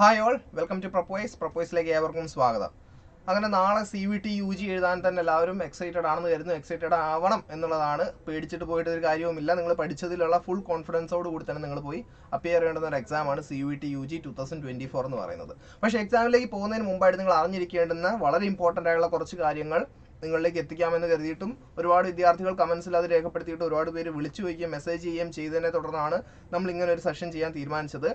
Hi all welcome to പ്രപ്പോയ്സ് പ്രപ്പോയ്സിലേക്ക് ഏവർക്കും സ്വാഗതം. അങ്ങനെ നാളെ C V T U G എഴുതാൻ തന്നെ എല്ലാവരും എക്സൈറ്റഡ് ആണെന്ന് കരുതുന്നു. എക്സൈറ്റഡ് ആവണം എന്നുള്ളതാണ്. പേടിച്ചിട്ട് പോയിട്ട് ഒരു കാര്യവുമില്ല. നിങ്ങൾ പഠിച്ചതിലുള്ള ഫുൾ കോൺഫിഡൻസോട് കൂടി തന്നെ നിങ്ങൾ പോയി അപ്പിയർ ചെയ്യേണ്ടുന്ന ഒരു എക്സാമാണ് C V T U G two thousand twenty four എന്ന് പറയുന്നത്. പക്ഷേ എക്സാമിലേക്ക് പോകുന്നതിന് മുമ്പായിട്ട് നിങ്ങൾ അറിഞ്ഞിരിക്കേണ്ടുന്ന വളരെ ഇമ്പോർട്ടന്റ് ആയുള്ള കുറച്ച് കാര്യങ്ങൾ നിങ്ങളിലേക്ക് എത്തിക്കാമെന്ന് കരുതിയിട്ടും ഒരുപാട് വിദ്യാർത്ഥികൾ കമൻസിൽ അത് രേഖപ്പെടുത്തിയിട്ട് ഒരുപാട് പേര് വിളിച്ചു വയ്ക്കുകയും മെസ്സേജ് ചെയ്യുകയും ചെയ്തതിനെ തുടർന്നാണ് നമ്മൾ ഇങ്ങനെ ഒരു സെഷൻ ചെയ്യാൻ തീരുമാനിച്ചത്.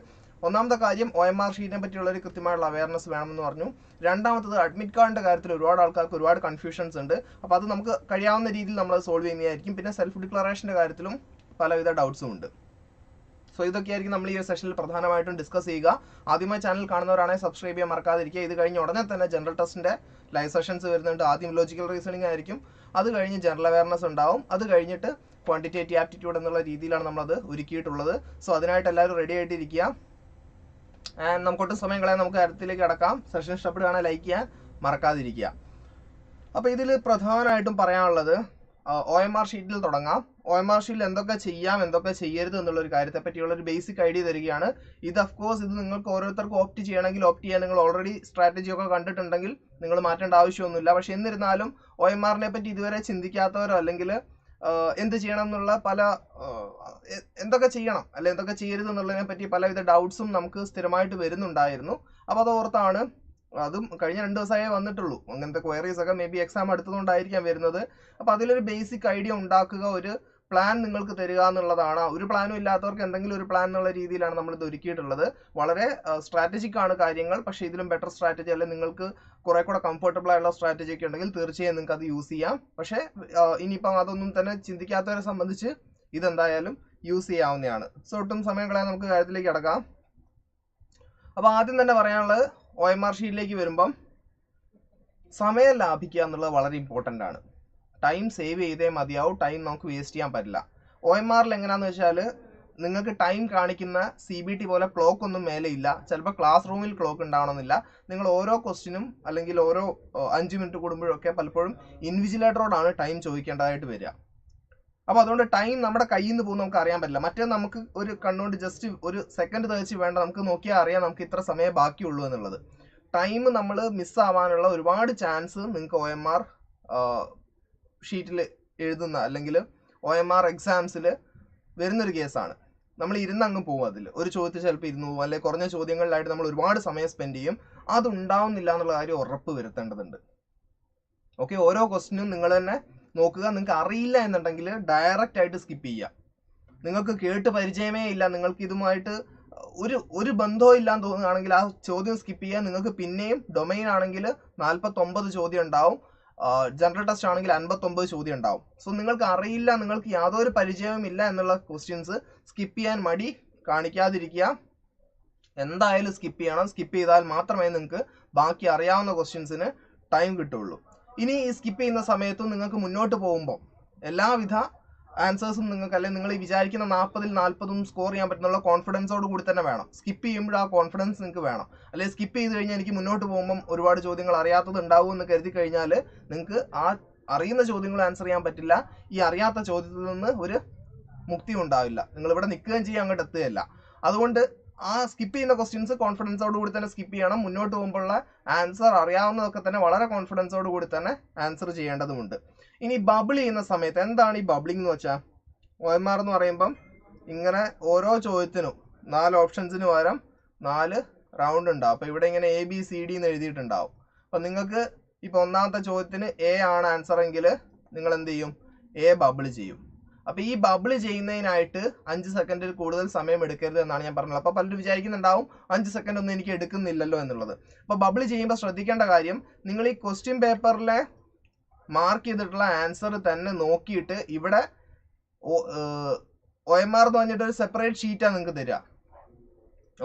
ഒന്നാമത്തെ കാര്യം ഒ എം ആർ ഷീറ്റിനെ പറ്റിയുള്ള ഒരു കൃത്യമായുള്ള അവയർനെസ് വേണമെന്ന് പറഞ്ഞു. രണ്ടാമത്തത് അഡ്മിറ്റ് കാർഡിന്റെ കാര്യത്തിൽ ഒരുപാട് ആൾക്കാർക്ക് ഒരുപാട് കൺഫ്യൂഷൻസ് ഉണ്ട്. അപ്പോൾ അത് നമുക്ക് കഴിയാവുന്ന രീതിയിൽ നമ്മൾ സോൾവ് ചെയ്യുന്നതായിരിക്കും. പിന്നെ സെൽഫ് ഡിക്ലറേഷന്റെ കാര്യത്തിലും പലവിധ ഡൗട്ട്സും ഉണ്ട്. സോ ഇതൊക്കെയായിരിക്കും നമ്മൾ ഈ ഒരു സെഷനിൽ പ്രധാനമായിട്ടും ഡിസ്കസ് ചെയ്യുക. ആദ്യമായി ചാനൽ കാണുന്നവരാണെങ്കിൽ സബ്സ്ക്രൈബ് ചെയ്യാൻ മറക്കാതിരിക്കുക. ഇത് കഴിഞ്ഞ് ഉടനെ തന്നെ ജനറൽ ടെസ്റ്റിന്റെ ലൈവ് സെഷൻസ് വരുന്നുണ്ട്. ആദ്യം ലോജിക്കൽ റീസണിംഗ് ആയിരിക്കും. അത് കഴിഞ്ഞ് ജനറൽ അവയർനെസ് ഉണ്ടാവും. അത് കഴിഞ്ഞിട്ട് ക്വാണ്ടിറ്റേറ്റീവ് ആപ്റ്റിറ്റ്യൂഡ് എന്നുള്ള രീതിയിലാണ് നമ്മളത് ഒരുക്കിയിട്ടുള്ളത്. സോ അതിനായിട്ട് എല്ലാവരും റെഡി ആയിട്ടിരിക്കുക. നമുക്കൊട്ടും സമയം കളയാൻ നമുക്ക് കാര്യത്തിലേക്ക് കിടക്കാം. സെഷൻ ഇഷ്ടപ്പെടുകയാണെങ്കിൽ ലൈക്ക് ചെയ്യാൻ മറക്കാതിരിക്കുക. അപ്പോൾ ഇതിൽ പ്രധാനമായിട്ടും പറയാനുള്ളത് ഒ എം ആർ ഷീറ്റിൽ തുടങ്ങാം. ഒ എം ആർ ഷീറ്റിൽ എന്തൊക്കെ ചെയ്യാം എന്തൊക്കെ ചെയ്യരുത് എന്നുള്ള ഒരു കാര്യത്തെ പറ്റിയുള്ള ഒരു ബേസിക് ഐഡിയ തരികയാണ്. ഇത് അഫ് കോഴ്സ് ഇത് നിങ്ങൾക്ക് ഓരോരുത്തർക്കും ഓപ്റ്റ് ചെയ്യണമെങ്കിൽ ഓപ്റ്റ് ചെയ്യാൻ നിങ്ങൾ ഓൾറെഡി സ്ട്രാറ്റജി ഒക്കെ കണ്ടിട്ടുണ്ടെങ്കിൽ നിങ്ങൾ മാറ്റേണ്ട ആവശ്യമൊന്നുമില്ല. പക്ഷെ എന്നിരുന്നാലും ഒ എം ആറിനെ പറ്റി ഇതുവരെ ചിന്തിക്കാത്തവരോ അല്ലെങ്കിൽ എന്ത് ചെയ്യണം എന്നുള്ള പല എന്തൊക്കെ ചെയ്യണം അല്ലെ എന്തൊക്കെ ചെയ്യരുത് എന്നുള്ളതിനെ പറ്റി പലവിധ ഡൗട്ട്സും നമുക്ക് സ്ഥിരമായിട്ട് വരുന്നുണ്ടായിരുന്നു. അപ്പോൾ അത് ഓർത്താണ് അതും കഴിഞ്ഞ രണ്ട് ദിവസമായേ വന്നിട്ടുള്ളൂ. അങ്ങനത്തെ ക്വയറീസ് ഒക്കെ മേ ബി എക്സാം അടുത്തതുകൊണ്ടായിരിക്കാം വരുന്നത്. അപ്പോൾ അതിലൊരു ബേസിക് ഐഡിയ ഉണ്ടാക്കുക ഒരു പ്ലാൻ നിങ്ങൾക്ക് തരിക എന്നുള്ളതാണ്. ഒരു പ്ലാനും ഇല്ലാത്തവർക്ക് എന്തെങ്കിലും ഒരു പ്ലാൻ എന്നുള്ള രീതിയിലാണ് നമ്മൾ ഇത് ഒരുക്കിയിട്ടുള്ളത്. വളരെ സ്ട്രാറ്റജിക് ആണ് കാര്യങ്ങൾ. പക്ഷേ ഇതിലും ബെറ്റർ സ്ട്രാറ്റജി അല്ലെ? നിങ്ങൾക്ക് കുറെ കൂടെ കംഫർട്ടബിൾ ആയുള്ള സ്ട്രാറ്റജി ഒക്കെ ഉണ്ടെങ്കിൽ തീർച്ചയായും നിങ്ങൾക്ക് അത് യൂസ് ചെയ്യാം. പക്ഷേ ഇനിയിപ്പം അതൊന്നും തന്നെ ചിന്തിക്കാത്തവരെ സംബന്ധിച്ച് ഇതെന്തായാലും യൂസ് ചെയ്യാവുന്നതാണ്. സോ ഒട്ടും സമയം കളയാൻ നമുക്ക് കാര്യത്തിലേക്ക് കിടക്കാം. അപ്പോൾ ആദ്യം തന്നെ പറയാനുള്ളത് ഒ എം ആർ ഷീറ്റിലേക്ക് വരുമ്പം സമയം ലാഭിക്കുക എന്നുള്ളത് വളരെ ഇമ്പോർട്ടന്റ് ആണ്. ടൈം സേവ് ചെയ്തേ മതിയാവും. ടൈം നമുക്ക് വേസ്റ്റ് ചെയ്യാൻ പറ്റില്ല. ഒ എം ആറിൽ എങ്ങനെയാണെന്ന് വെച്ചാൽ നിങ്ങൾക്ക് ടൈം കാണിക്കുന്ന സി ബി ടി പോലെ ക്ലോക്ക് ഒന്നും മേലെ ഇല്ല. ചിലപ്പോൾ ക്ലാസ് റൂമിൽ ക്ലോക്ക് ഉണ്ടാവണമെന്നില്ല. നിങ്ങൾ ഓരോ ക്വസ്റ്റിനും അല്ലെങ്കിൽ ഓരോ അഞ്ച് മിനിറ്റ് കൂടുമ്പോഴൊക്കെ പലപ്പോഴും ഇൻവിജിലേറ്ററോടാണ് ടൈം ചോദിക്കേണ്ടതായിട്ട് വരിക. അപ്പോൾ അതുകൊണ്ട് ടൈം നമ്മുടെ കയ്യിൽ നിന്ന് പോകും നമുക്ക് അറിയാൻ പറ്റില്ല. മറ്റേ നമുക്ക് ഒരു കണ്ണുകൊണ്ട് ജസ്റ്റ് ഒരു സെക്കൻഡ് തേച്ച് വേണ്ട. നമുക്ക് നോക്കിയാൽ അറിയാം നമുക്ക് ഇത്ര സമയം ബാക്കിയുള്ളൂ എന്നുള്ളത്. ടൈം നമ്മൾ മിസ്സാവാനുള്ള ഒരുപാട് ചാൻസ് നിങ്ങൾക്ക് ഒ എം ആർ ഷീറ്റിൽ എഴുതുന്ന അല്ലെങ്കിൽ ഒ എം ആർ എക്സാംസിൽ വരുന്നൊരു കേസാണ്. നമ്മൾ ഇരുന്നങ്ങ് പോകും അതിൽ ഒരു ചോദ്യത്തിൽ ചിലപ്പോൾ ഇരുന്ന് പോകും അല്ലെങ്കിൽ കുറഞ്ഞ ചോദ്യങ്ങളിലായിട്ട് നമ്മൾ ഒരുപാട് സമയം സ്പെൻഡ് ചെയ്യും. അതുണ്ടാവുന്നില്ല എന്നുള്ള കാര്യം ഉറപ്പ് വരുത്തേണ്ടതുണ്ട്. ഓക്കെ ഓരോ ക്വസ്റ്റിനും നിങ്ങൾ തന്നെ നോക്കുക. നിങ്ങൾക്ക് അറിയില്ല എന്നുണ്ടെങ്കിൽ ഡയറക്റ്റ് ആയിട്ട് സ്കിപ്പ് ചെയ്യുക നിങ്ങൾക്ക് കേട്ട് പരിചയമേ ഇല്ല. നിങ്ങൾക്ക് ഇതുമായിട്ട് ഒരു ഒരു ബന്ധവും ഇല്ലാന്ന് തോന്നുകയാണെങ്കിൽ ആ ചോദ്യം സ്കിപ്പ് ചെയ്യുക നിങ്ങൾക്ക് പിന്നെയും ഡൊമൈൻ ആണെങ്കിൽ നാൽപ്പത്തൊമ്പത് ചോദ്യം ഉണ്ടാവും. ജനറൽ ടെസ്റ്റ് ആണെങ്കിൽ അൻപത്തൊമ്പത് ചോദ്യം ഉണ്ടാവും. സോ നിങ്ങൾക്ക് അറിയില്ല നിങ്ങൾക്ക് യാതൊരു പരിചയവും ഇല്ല എന്നുള്ള ക്വസ്റ്റ്യൻസ് സ്കിപ്പ് ചെയ്യാൻ മടി കാണിക്കാതിരിക്കുക. എന്തായാലും സ്കിപ്പ് ചെയ്യണം. സ്കിപ്പ് ചെയ്താൽ മാത്രമേ നിങ്ങൾക്ക് ബാക്കി അറിയാവുന്ന ക്വസ്റ്റ്യൻസിന് ടൈം കിട്ടുള്ളൂ. ഇനി ഈ സ്കിപ്പ് ചെയ്യുന്ന സമയത്തും നിങ്ങൾക്ക് മുന്നോട്ട് പോകുമ്പോൾ എല്ലാവിധ ആൻസേഴ്സും നിങ്ങൾക്ക് അല്ലെങ്കിൽ നിങ്ങൾ വിചാരിക്കുന്ന നാൽപ്പതിൽ നാൽപ്പതും സ്കോർ ചെയ്യാൻ പറ്റുന്നുള്ള കോൺഫിഡൻസോട് കൂടി തന്നെ വേണം. സ്കിപ്പ് ചെയ്യുമ്പോൾ ആ കോൺഫിഡൻസ് നിങ്ങൾക്ക് വേണം. അല്ലെങ്കിൽ സ്കിപ്പ് ചെയ്ത് കഴിഞ്ഞാൽ എനിക്ക് മുന്നോട്ട് പോകുമ്പം ഒരുപാട് ചോദ്യങ്ങൾ അറിയാത്തത് ഉണ്ടാവും എന്ന് കരുതി കഴിഞ്ഞാൽ നിങ്ങൾക്ക് ആ അറിയുന്ന ചോദ്യങ്ങൾ ആൻസർ ചെയ്യാൻ പറ്റില്ല. ഈ അറിയാത്ത ചോദ്യത്തിൽ നിന്ന് ഒരു മുക്തി ഉണ്ടാവില്ല. നിങ്ങൾ ഇവിടെ നിൽക്കുകയും ചെയ്യാൻ അങ്ങോട്ട് എത്തുകയല്ല. അതുകൊണ്ട് ആ സ്കിപ്പ് ചെയ്യുന്ന ക്വസ്റ്റ്യൻസ് കോൺഫിഡൻസോട് കൂടി തന്നെ സ്കിപ്പ് ചെയ്യണം. മുന്നോട്ട് പോകുമ്പോഴുള്ള ആൻസർ അറിയാവുന്നതൊക്കെ തന്നെ വളരെ കോൺഫിഡൻസോട് കൂടി തന്നെ ആൻസർ ചെയ്യേണ്ടതുമുണ്ട്. ഇനി ബബിൾ ചെയ്യുന്ന സമയത്ത് എന്താണ് ഈ ബബിളിംഗ് എന്ന് വെച്ചാൽ ഒ എം ആർ എന്ന് പറയുമ്പം ഇങ്ങനെ ഓരോ ചോദ്യത്തിനും നാല് ഓപ്ഷൻസിന് പകരം നാല് റൗണ്ട് ഉണ്ടാവും. അപ്പോൾ ഇവിടെ ഇങ്ങനെ എ ബി സി ഡി എന്ന് എഴുതിയിട്ടുണ്ടാവും. അപ്പം നിങ്ങൾക്ക് ഇപ്പോൾ ഒന്നാമത്തെ ചോദ്യത്തിന് എ ആണ് ആൻസർ എങ്കിൽ നിങ്ങൾ എന്ത് ചെയ്യും? എ ബബിൾ ചെയ്യും. അപ്പോൾ ഈ ബബിൾ ചെയ്യുന്നതിനായിട്ട് അഞ്ച് സെക്കൻഡിൽ കൂടുതൽ സമയം എടുക്കരുത് എന്നാണ് ഞാൻ പറഞ്ഞത്. അപ്പോൾ പലരും വിചാരിക്കുന്നുണ്ടാവും അഞ്ച് സെക്കൻഡ് ഒന്നും എനിക്ക് എടുക്കുന്നില്ലല്ലോ എന്നുള്ളത്. അപ്പോൾ ബബിൾ ചെയ്യുമ്പോൾ ശ്രദ്ധിക്കേണ്ട കാര്യം നിങ്ങൾ ഈ ക്വസ്റ്റ്യൻ പേപ്പറിലെ മാർക്ക് ചെയ്തിട്ടുള്ള ആൻസർ തന്നെ നോക്കിയിട്ട് ഇവിടെ ഒ എം ആർ എന്ന് പറഞ്ഞിട്ട് ഒരു സെപ്പറേറ്റ് ഷീറ്റാണ് നിങ്ങൾക്ക് തരിക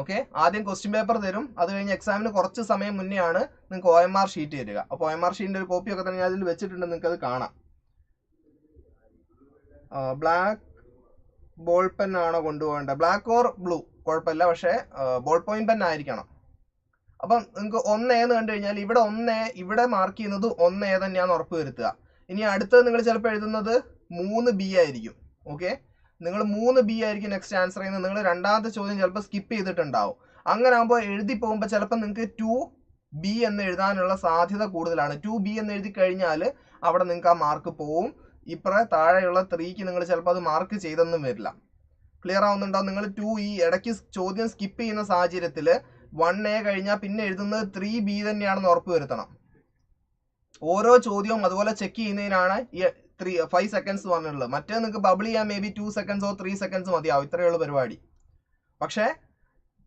ഓക്കെ ആദ്യം ക്വസ്റ്റ്യൻ പേപ്പർ തരും. അത് കഴിഞ്ഞ് എക്സാമിന് കുറച്ച് സമയം മുന്നേ ആണ് നിങ്ങൾക്ക് ഒ എം ആർ ഷീറ്റ് തരിക. അപ്പോൾ ഒ എം ആർ ഷീറ്റിന്റെ ഒരു കോപ്പി ഒക്കെ തന്നെ അതിൽ വെച്ചിട്ടുണ്ട്. നിങ്ങൾക്ക് അത് കാണാം ബ്ലാക്ക് ബോൾ പെൻ ആണോ കൊണ്ടുപോകേണ്ടത്? ബ്ലാക്ക് ഓർ ബ്ലൂ കുഴപ്പമില്ല. പക്ഷേ ബോൾ പോയിന്റ് പെൻ ആയിരിക്കണം. അപ്പം നിങ്ങൾക്ക് ഒന്ന് എന്ന് കണ്ടു കഴിഞ്ഞാൽ ഇവിടെ ഒന്ന് ഇവിടെ മാർക്ക് ചെയ്യുന്നത് ഒന്ന് എ തന്നെയാണെന്ന് ഉറപ്പ് വരുത്തുക. ഇനി അടുത്തത് നിങ്ങൾ ചിലപ്പോൾ എഴുതുന്നത് മൂന്ന് ബി ആയിരിക്കും. ഓക്കെ നിങ്ങൾ മൂന്ന് ബി ആയിരിക്കും നെക്സ്റ്റ് ആൻസർ ചെയ്യുന്നത്. നിങ്ങൾ രണ്ടാമത്തെ ചോദ്യം ചിലപ്പോൾ സ്കിപ്പ് ചെയ്തിട്ടുണ്ടാവും. അങ്ങനെ ആകുമ്പോൾ എഴുതി പോകുമ്പോൾ ചിലപ്പോൾ നിങ്ങൾക്ക് ടു ബി എന്ന് എഴുതാനുള്ള സാധ്യത കൂടുതലാണ്. ടു ബി എന്ന് എഴുതി കഴിഞ്ഞാൽ അവിടെ നിങ്ങൾക്ക് ആ മാർക്ക് പോവും. ഇപ്പറ താഴെയുള്ള ത്രീക്ക് നിങ്ങൾ ചിലപ്പോൾ അത് മാർക്ക് ചെയ്തെന്നും വരില്ല. ക്ലിയർ ആവുന്നുണ്ടോ? നിങ്ങൾ ടു ഈ ഇടയ്ക്ക് ചോദ്യം സ്കിപ്പ് ചെയ്യുന്ന സാഹചര്യത്തിൽ വൺ എ കഴിഞ്ഞാൽ പിന്നെ എഴുതുന്നത് ത്രീ ബി തന്നെയാണെന്ന് ഉറപ്പ് വരുത്തണം. ഓരോ ചോദ്യവും അതുപോലെ ചെക്ക് ചെയ്യുന്നതിനാണ് ഈ ത്രീ ഫൈവ് സെക്കൻഡ്സ് പറഞ്ഞിട്ടുള്ളത്. മറ്റേ നിങ്ങൾക്ക് ബബിൾ ചെയ്യാൻ മേ ബി ടു സെക്കൻഡ്സോ ത്രീ സെക്കൻഡ്സ് മതിയാവും. ഇത്രയേ ഉള്ളൂ പരിപാടി. പക്ഷേ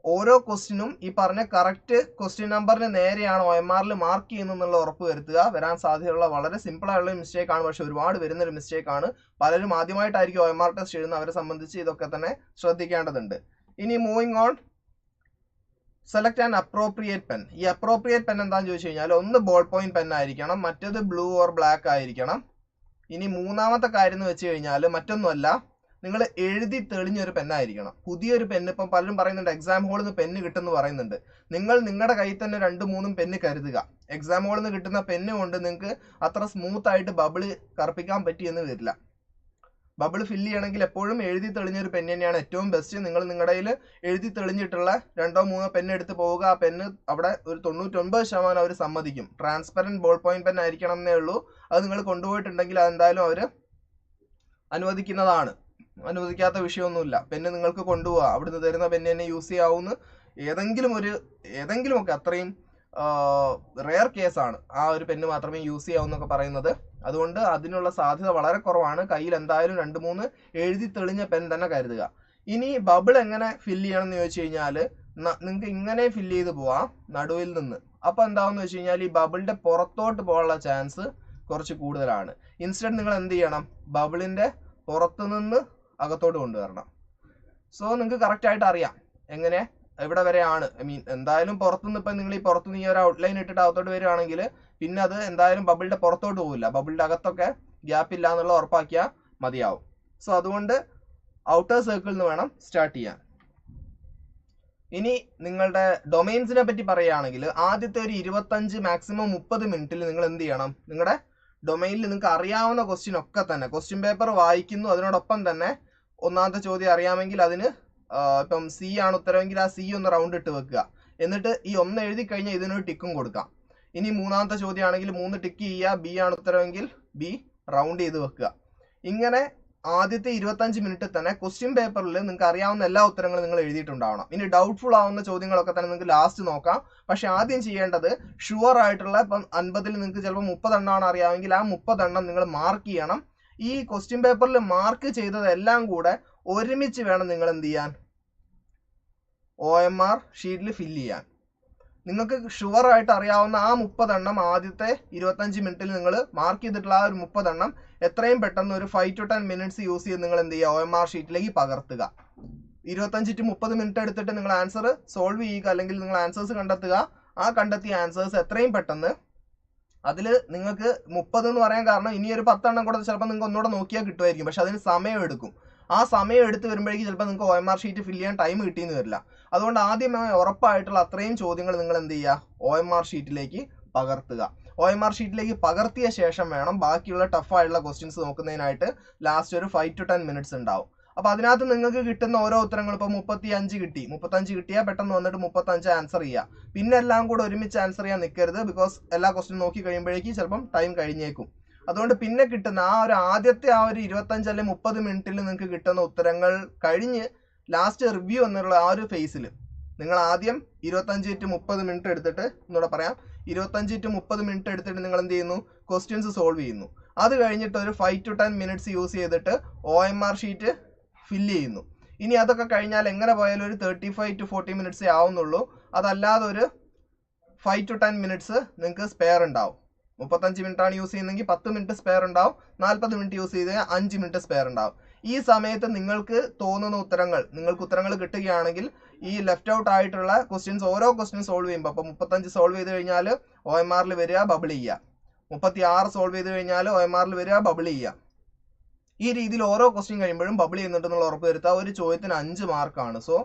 ഓരോ ക്വസ്റ്റിനും ഈ പറഞ്ഞ കറക്റ്റ് ക്വസ്റ്റ്യൻ നമ്പറിന് നേരെയാണ് ഒ എം ആറിൽ മാർക്ക് ചെയ്യുന്നതെന്നുള്ള ഉറപ്പ് വരുത്തുക. വരാൻ സാധ്യതയുള്ള വളരെ സിമ്പിളായുള്ള മിസ്റ്റേക്ക് ആണ്. പക്ഷെ ഒരുപാട് വരുന്നൊരു മിസ്റ്റേക്ക് ആണ്. പലരും ആദ്യമായിട്ടായിരിക്കും ഒ എം ആർ ടെസ്റ്റ് എഴുതുന്നത്. അവരെ സംബന്ധിച്ച് ഇതൊക്കെ തന്നെ ശ്രദ്ധിക്കേണ്ടതുണ്ട്. ഇനി moving on select and appropriate pen ഈ അപ്രോപ്രിയേറ്റ് പെൻ എന്താണെന്ന് ചോദിച്ചു കഴിഞ്ഞാൽ ഒന്ന് ബോൾ പോയിന്റ് പെൻ ആയിരിക്കണം മറ്റേത് ബ്ലൂ ഓർ ബ്ലാക്ക് ആയിരിക്കണം. ഇനി മൂന്നാമത്തെ കാര്യം എന്ന് വെച്ച് കഴിഞ്ഞാൽ മറ്റൊന്നുമല്ല നിങ്ങൾ എഴുതി തെളിഞ്ഞൊരു പെന്നായിരിക്കണം പുതിയൊരു പെന്ന് ഇപ്പം പലരും പറയുന്നുണ്ട് എക്സാം ഹോളിൽ നിന്ന് പെന്ന് കിട്ടുമെന്ന് പറയുന്നുണ്ട്. നിങ്ങൾ നിങ്ങളുടെ കയ്യിൽ തന്നെ രണ്ട് മൂന്നും പെന്ന് കരുതുക. എക്സാം ഹോളിൽ നിന്ന് കിട്ടുന്ന പെന്ന് കൊണ്ട് നിങ്ങൾക്ക് അത്ര സ്മൂത്ത് ആയിട്ട് ബബിൾ കറുപ്പിക്കാൻ പറ്റിയെന്ന് വരില്ല. ബബിൾ ഫില്ല് ചെയ്യണമെങ്കിൽ എപ്പോഴും എഴുതി തെളിഞ്ഞൊരു പെൻ തന്നെയാണ്. ഏറ്റവും ബെസ്റ്റ് നിങ്ങൾ നിങ്ങളുടെ കയ്യിൽ എഴുതി തെളിഞ്ഞിട്ടുള്ള രണ്ടോ മൂന്നോ പെൻ എടുത്ത് പോവുക ആ പെന്ന് അവിടെ ഒരു തൊണ്ണൂറ്റൊൻപത് ശതമാനം അവർ സമ്മതിക്കും. ട്രാൻസ്പെറന്റ് ബോൾ പോയിന്റ് പെൻ ആയിരിക്കണം എന്നേ ഉള്ളൂ. അത് നിങ്ങൾ കൊണ്ടുപോയിട്ടുണ്ടെങ്കിൽ അതെന്തായാലും അവർ അനുവദിക്കുന്നതാണ്. അനുവദിക്കാത്ത വിഷയമൊന്നുമില്ല. പെന്ന് നിങ്ങൾക്ക് കൊണ്ടുപോകാം അവിടുന്ന് തരുന്ന പെന്ന് തന്നെ യൂസ് ചെയ്യാവുന്ന ഏതെങ്കിലും ഒരു ഏതെങ്കിലുമൊക്കെ അത്രയും റെയർ കേസാണ് ആ ഒരു പെന്ന് മാത്രമേ യൂസ് ചെയ്യാവൂന്നൊക്കെ പറയുന്നത്. അതുകൊണ്ട് അതിനുള്ള സാധ്യത വളരെ കുറവാണ്. കയ്യിൽ എന്തായാലും രണ്ട് മൂന്ന് എഴുതി തെളിഞ്ഞ പെൻ തന്നെ കരുതുക. ഇനി ബബിൾ എങ്ങനെ ഫില്ല് ചെയ്യണം എന്ന് ചോദിച്ചു കഴിഞ്ഞാൽ നിങ്ങൾക്ക് ഇങ്ങനെ ഫില്ല് ചെയ്ത് പോവാം നടുവിൽ നിന്ന്. അപ്പോൾ എന്താണെന്ന് വെച്ച് കഴിഞ്ഞാൽ ഈ ബബിളിന്റെ പുറത്തോട്ട് പോകാനുള്ള ചാൻസ് കുറച്ച് കൂടുതലാണ്. ഇൻസ്റ്റന്റ് നിങ്ങൾ എന്ത് ചെയ്യണം? ബബിളിന്റെ പുറത്തു നിന്ന് അകത്തോട്ട് കൊണ്ടുവരണം. സോ നിങ്ങൾക്ക് കറക്റ്റായിട്ട് അറിയാം എങ്ങനെ എവിടെ വരെയാണ്. ഐ മീൻ എന്തായാലും പുറത്തുനിന്ന് ഇപ്പം നിങ്ങൾ ഈ പുറത്തുനിന്ന് ഈ ഒരു ഔട്ട്ലൈൻ ഇട്ടിട്ട് അകത്തോട്ട് വരികയാണെങ്കിൽ പിന്നെ അത് എന്തായാലും ബബിളിന്റെ പുറത്തോട്ട് പോകില്ല ബബിളിന്റെ അകത്തൊക്കെ ഗ്യാപ്പ് ഇല്ല എന്നുള്ള ഉറപ്പാക്കിയാൽ മതിയാവും. സോ അതുകൊണ്ട് ഔട്ടർ സർക്കിളിൽ നിന്ന് വേണം സ്റ്റാർട്ട് ചെയ്യാൻ. ഇനി നിങ്ങളുടെ ഡൊമൈൻസിനെ പറ്റി പറയുകയാണെങ്കിൽ ആദ്യത്തെ ഒരു ഇരുപത്തഞ്ച് മാക്സിമം മുപ്പത് മിനിറ്റിൽ നിങ്ങൾ എന്ത് ചെയ്യണം? നിങ്ങളുടെ ഡൊമൈനിൽ നിങ്ങൾക്ക് അറിയാവുന്ന ക്വസ്റ്റ്യൻ ഒക്കെ തന്നെ ക്വസ്റ്റ്യൻ പേപ്പർ വായിക്കുന്നു. അതിനോടൊപ്പം തന്നെ ഒന്നാമത്തെ ചോദ്യം അറിയാമെങ്കിൽ അതിന് ഇപ്പം സി ആണ് ഉത്തരവെങ്കിൽ ആ സി ഒന്ന് റൗണ്ട് ഇട്ട് വെക്കുക. എന്നിട്ട് ഈ ഒന്ന് എഴുതി കഴിഞ്ഞാൽ ഇതിനൊരു ടിക്കും കൊടുക്കാം. ഇനി മൂന്നാമത്തെ ചോദ്യമാണെങ്കിൽ മൂന്ന് ടിക്ക് ചെയ്യുക ബി ആണ് ഉത്തരവെങ്കിൽ ബി റൗണ്ട് ചെയ്ത് വെക്കുക. ഇങ്ങനെ ആദ്യത്തെ ഇരുപത്തഞ്ച് മിനിറ്റ് തന്നെ ക്വസ്റ്റ്യൻ പേപ്പറിൽ നിങ്ങൾക്ക് അറിയാവുന്ന എല്ലാ ഉത്തരങ്ങളും നിങ്ങൾ എഴുതിയിട്ടുണ്ടാവണം. ഇനി ഡൗട്ട്ഫുൾ ആവുന്ന ചോദ്യങ്ങളൊക്കെ തന്നെ നിങ്ങൾക്ക് ലാസ്റ്റ് നോക്കാം. പക്ഷെ ആദ്യം ചെയ്യേണ്ടത് ഷുവർ ആയിട്ടുള്ള ഇപ്പം അൻപതിൽ നിങ്ങൾക്ക് ചിലപ്പോൾ മുപ്പതെണ്ണമാണ് അറിയാമെങ്കിൽ ആ മുപ്പതെണ്ണം നിങ്ങൾ മാർക്ക് ചെയ്യണം. ഈ ക്വസ്റ്റ്യൻ പേപ്പറിൽ മാർക്ക് ചെയ്തതെല്ലാം കൂടെ ഒരുമിച്ച് വേണം നിങ്ങൾ എന്ത് ചെയ്യാൻ? ഒ എം ആർ ഷീറ്റിൽ ഫില്ല് ചെയ്യാൻ. നിങ്ങൾക്ക് ഷുവർ ആയിട്ട് അറിയാവുന്ന ആ മുപ്പതെണ്ണം ആദ്യത്തെ ഇരുപത്തഞ്ച് മിനിറ്റിൽ നിങ്ങൾ മാർക്ക് ചെയ്തിട്ടുള്ള ആ ഒരു മുപ്പതെണ്ണം എത്രയും പെട്ടെന്ന് ഒരു five to ten minutes use ചെയ്ത് നിങ്ങൾ എന്ത് ചെയ്യുക ഒ എം ആർ ഷീറ്റിലേക്ക് പകർത്തുക. ഇരുപത്തഞ്ച് ടു മുപ്പത് മിനിറ്റ് എടുത്തിട്ട് നിങ്ങൾ ആൻസർ സോൾവ് ചെയ്യുക അല്ലെങ്കിൽ നിങ്ങൾ ആൻസേഴ്സ് കണ്ടെത്തുക. ആ കണ്ടെത്തിയ ആൻസേഴ്സ് എത്രയും പെട്ടെന്ന് അതിൽ നിങ്ങൾക്ക് മുപ്പത് എന്ന് പറയാൻ കാരണം ഇനി ഒരു പത്തെണ്ണം കൂടെ ചിലപ്പോൾ നിങ്ങൾക്ക് ഒന്നുകൂടെ നോക്കിയാൽ കിട്ടുമായിരിക്കും. പക്ഷെ അതിന് സമയം എടുക്കും. ആ സമയം എടുത്ത് വരുമ്പോഴേക്കും ചിലപ്പോൾ നിങ്ങൾക്ക് O M R sheet fill ചെയ്യാൻ ടൈം കിട്ടിയെന്ന് വരില്ല. അതുകൊണ്ട് ആദ്യമായി ഉറപ്പായിട്ടുള്ള അത്രയും ചോദ്യങ്ങൾ നിങ്ങൾ എന്ത് ചെയ്യുക ഒ എം ആർ ഷീറ്റിലേക്ക് പകർത്തുക. ഒ എം ആർ ഷീറ്റിലേക്ക് പകർത്തിയ ശേഷം വേണം ബാക്കിയുള്ള ടഫായിട്ടുള്ള ക്വസ്റ്റ്യൻസ് നോക്കുന്നതിനായിട്ട് ലാസ്റ്റ് ഒരു ഫൈവ് ടു ടെൻ മിനിറ്റ്സ് ഉണ്ടാവും. അപ്പൊ അതിനകത്ത് നിങ്ങൾക്ക് കിട്ടുന്ന ഓരോ ഉത്തരങ്ങൾ ഇപ്പൊ മുപ്പത്തി അഞ്ച് കിട്ടി. മുപ്പത്തഞ്ച് കിട്ടിയാൽ പെട്ടെന്ന് വന്നിട്ട് മുപ്പത്തഞ്ച് ആൻസർ ചെയ്യുക പിന്നെ എല്ലാം കൂടെ ഒരുമിച്ച് ആൻസർ ചെയ്യാൻ നിൽക്കരുത് ബിക്കോസ് എല്ലാ ക്വസ്റ്റ്യൻ നോക്കി കഴിയുമ്പോഴേക്കും ചിലപ്പം ടൈം കഴിഞ്ഞേക്കും. അതുകൊണ്ട് പിന്നെ കിട്ടുന്ന ആ ഒരു ആദ്യത്തെ ആ ഒരു ഇരുപത്തഞ്ച് അല്ലെങ്കിൽ മുപ്പത് മിനിറ്റിൽ നിങ്ങൾക്ക് കിട്ടുന്ന ഉത്തരങ്ങൾ കഴിഞ്ഞ് ലാസ്റ്റ് റിവ്യൂ എന്നുള്ള ആ ഒരു ഫേസിൽ നിങ്ങൾ ആദ്യം ഇരുപത്തഞ്ച് ടു മുപ്പത് മിനിറ്റ് എടുത്തിട്ട് എന്നൂടെ പറയാം. ഇരുപത്തഞ്ച് ടു മുപ്പത് മിനിറ്റ് എടുത്തിട്ട് നിങ്ങൾ എന്ത് ചെയ്യുന്നു? ക്വസ്റ്റ്യൻസ് സോൾവ് ചെയ്യുന്നു. അത് കഴിഞ്ഞിട്ട് ഒരു five to ten minutes use ചെയ്തിട്ട് O M R sheet fill ചെയ്യുന്നു. ഇനി അതൊക്കെ കഴിഞ്ഞാൽ എങ്ങനെ പോയാലും ഒരു തേർട്ടി ഫൈവ് ടു ഫോർട്ടി മിനിറ്റ്സേ ആവുന്നുള്ളൂ. അതല്ലാതെ ഒരു ഫൈവ് ടു ടെൻ മിനിറ്റ്സ് നിങ്ങൾക്ക് സ്പെയർ ഉണ്ടാവും. മുപ്പത്തഞ്ച് മിനിറ്റ് ആണ് യൂസ് ചെയ്യുന്നതെങ്കിൽ പത്ത് മിനിറ്റ് സ്പെയർ ഉണ്ടാവും. നാൽപ്പത് മിനിറ്റ് യൂസ് ചെയ്ത് അഞ്ച് മിനിറ്റ് സ്പെയർ ഉണ്ടാവും. ഈ സമയത്ത് നിങ്ങൾക്ക് തോന്നുന്ന ഉത്തരങ്ങൾ നിങ്ങൾക്ക് ഉത്തരങ്ങൾ കിട്ടുകയാണെങ്കിൽ ഈ ലെഫ്റ്റ് ഔട്ട് ആയിട്ടുള്ള ക്വസ്റ്റ്യൻസ് ഓരോ ക്വസ്റ്റ്യൻ സോൾവ് ചെയ്യുമ്പോൾ അപ്പോൾ മുപ്പത്തഞ്ച് സോൾവ് ചെയ്ത് കഴിഞ്ഞാൽ ഒ എം ആറിൽ വരിക ബബിൾ ചെയ്യുക. മുപ്പത്തി ആറ് സോൾവ് ചെയ്ത് കഴിഞ്ഞാൽ ഒ എം ആറിൽ വരിക ബബിൾ ചെയ്യുക. ഈ രീതിയിൽ ഓരോ ക്വസ്റ്റ്യൻ കഴിയുമ്പോഴും ബബിൾ ചെയ്യുന്നുണ്ടെന്നുള്ള ഉറപ്പ് വരുത്താൻ ഒരു ചോദ്യത്തിന് അഞ്ച് മാർക്കാണ് സോ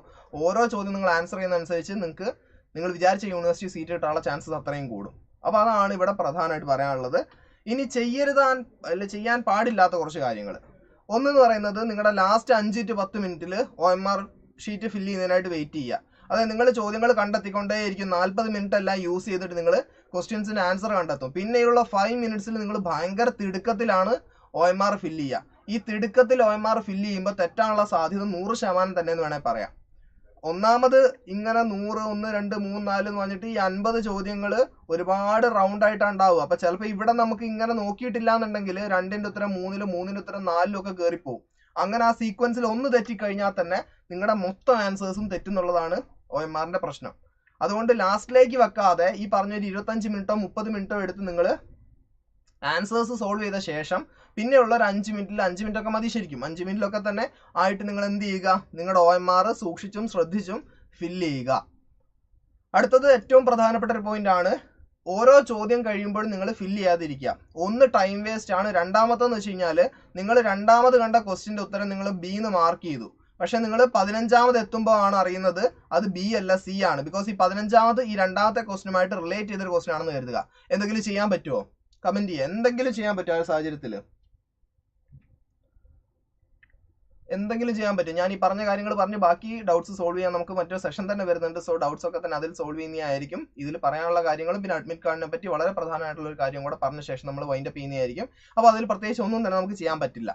ഓരോ ചോദ്യം നിങ്ങൾ ആൻസർ ചെയ്യുന്ന അനുസരിച്ച് നിങ്ങൾക്ക് നിങ്ങൾ വിചാരിച്ച യൂണിവേഴ്സിറ്റി സീറ്റ് കിട്ടാനുള്ള ചാൻസസ് അത്രയും കൂടും. അപ്പോൾ അതാണ് ഇവിടെ പ്രധാനമായിട്ട് പറയാനുള്ളത്. ഇനി ചെയ്യരുതാൻ അല്ല ചെയ്യാൻ പാടില്ലാത്ത കുറച്ച് കാര്യങ്ങൾ. ഒന്നെന്ന് പറയുന്നത് നിങ്ങളുടെ ലാസ്റ്റ് അഞ്ച് ടു പത്ത് മിനിറ്റിൽ O M R sheet fill ചെയ്യുന്നതിനായിട്ട് wait ചെയ്യുക. അതായത് നിങ്ങൾ ചോദ്യങ്ങൾ കണ്ടെത്തിക്കൊണ്ടേയിരിക്കും. നാൽപ്പത് മിനിറ്റ് എല്ലാം യൂസ് ചെയ്തിട്ട് നിങ്ങൾ ക്വസ്റ്റ്യൻസിന്റെ ആൻസർ കണ്ടെത്തും. പിന്നെയുള്ള ഫൈവ് മിനിറ്റ്സിൽ നിങ്ങൾ ഭയങ്കര തിടുക്കത്തിലാണ് ഒ എം ആർ ഫില്ല് ചെയ്യുക. ഈ തിടുക്കത്തിൽ ഒ എം ആർ ഫില്ല് ചെയ്യുമ്പോൾ തെറ്റാനുള്ള സാധ്യത നൂറ് ശതമാനം തന്നെ എന്ന് വേണേൽ പറയാം. ഒന്നാമത് ഇങ്ങനെ നൂറ് ഒന്ന് രണ്ട് മൂന്ന് നാല് എന്ന് പറഞ്ഞിട്ട് ഈ അൻപത് ചോദ്യങ്ങൾ ഒരുപാട് റൗണ്ട് ആയിട്ടാണ് ഉണ്ടാവുക. അപ്പൊ ചിലപ്പോൾ ഇവിടെ നമുക്ക് ഇങ്ങനെ നോക്കിയിട്ടില്ല എന്നുണ്ടെങ്കിൽ രണ്ടിന്റെ ഉത്തരം മൂന്നിലും മൂന്നിന്റെ ഉത്തരം നാലിലും ഒക്കെ കയറിപ്പോവും അങ്ങനെ ആ സീക്വൻസിൽ ഒന്ന് തെറ്റിക്കഴിഞ്ഞാൽ തന്നെ നിങ്ങളുടെ മൊത്തം ആൻസേഴ്സും തെറ്റുന്നുള്ളതാണ് ഒ എം ആറിന്റെ പ്രശ്നം. അതുകൊണ്ട് ലാസ്റ്റിലേക്ക് വെക്കാതെ ഈ പറഞ്ഞൊരു ഇരുപത്തഞ്ച് മിനിറ്റോ മുപ്പത് മിനിറ്റോ എടുത്ത് നിങ്ങൾ ആൻസേഴ്സ് സോൾവ് ചെയ്ത ശേഷം പിന്നെയുള്ള ഒരു അഞ്ച് മിനിറ്റിൽ അഞ്ച് മിനിറ്റ് ഒക്കെ മതി ശരിക്കും. അഞ്ച് മിനിറ്റിലൊക്കെ തന്നെ ആയിട്ട് നിങ്ങൾ എന്ത് ചെയ്യുക? നിങ്ങളുടെ ഒ എം ആർ സൂക്ഷിച്ചും ശ്രദ്ധിച്ചും ഫില്ല് ചെയ്യുക. അടുത്തത് ഏറ്റവും പ്രധാനപ്പെട്ട ഒരു പോയിന്റ് ആണ്. ഓരോ ചോദ്യം കഴിയുമ്പോഴും നിങ്ങൾ ഫില്ല് ചെയ്യാതിരിക്കുക. ഒന്ന് ടൈം വേസ്റ്റ് ആണ്. രണ്ടാമത്തെന്ന് വെച്ച് കഴിഞ്ഞാൽ നിങ്ങൾ രണ്ടാമത് കണ്ട ക്വസ്റ്റിന്റെ ഉത്തരം നിങ്ങൾ ബി എന്ന് മാർക്ക് ചെയ്തു. പക്ഷേ നിങ്ങൾ പതിനഞ്ചാമത് എത്തുമ്പോൾ ആണ് അറിയുന്നത് അത് ബി അല്ല സി ആണ്. ബിക്കോസ് ഈ പതിനഞ്ചാമത് ഈ രണ്ടാമത്തെ ക്വസ്റ്റിനുമായിട്ട് റിലേറ്റ് ചെയ്തൊരു ക്വസ്റ്റൻ ആണെന്ന് കരുതുക. എന്തെങ്കിലും ചെയ്യാൻ പറ്റുമോ കമന്റ് ചെയ്യുക. എന്തെങ്കിലും ചെയ്യാൻ പറ്റുമോ ആ സാഹചര്യത്തിൽ എന്തെങ്കിലും ചെയ്യാൻ പറ്റും. ഞാൻ ഈ പറഞ്ഞ കാര്യങ്ങൾ പറഞ്ഞ്. ബാക്കി ഡൗട്ട്സ് സോൾവ് ചെയ്യാൻ നമുക്ക് മറ്റൊരു സെഷൻ തന്നെ വരുന്നുണ്ട്. സോ ഡൗട്ട്സ് ഒക്കെ തന്നെ അതിൽ സോൾവ് ചെയ്യുന്നതായിരിക്കും ഇതിൽ പറയാനുള്ള കാര്യങ്ങളും പിന്നെ അഡ്മിറ്റ് കാർഡിനെ പറ്റി വളരെ പ്രധാനമായിട്ടുള്ള ഒരു കാര്യം കൂടെ പറഞ്ഞ ശേഷം നമ്മൾ വൈൻഡപ്പ് ചെയ്യുന്നതായിരിക്കും അപ്പോൾ അതിൽ പ്രത്യേകിച്ച് ഒന്നും തന്നെ നമുക്ക് ചെയ്യാൻ പറ്റില്ല.